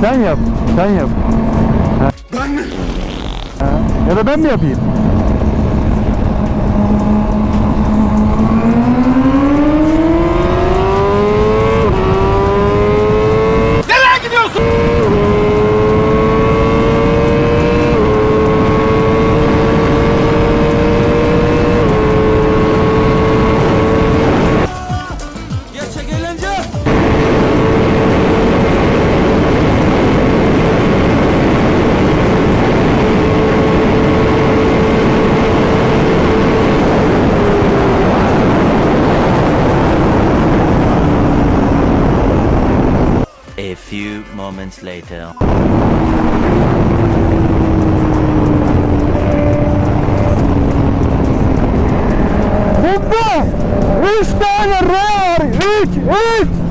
Sen yap. Sen yap. Ben mi? Ya da ben mi yapayım? A few moments later. Bunda! Üç tane R var! Üç! Üç!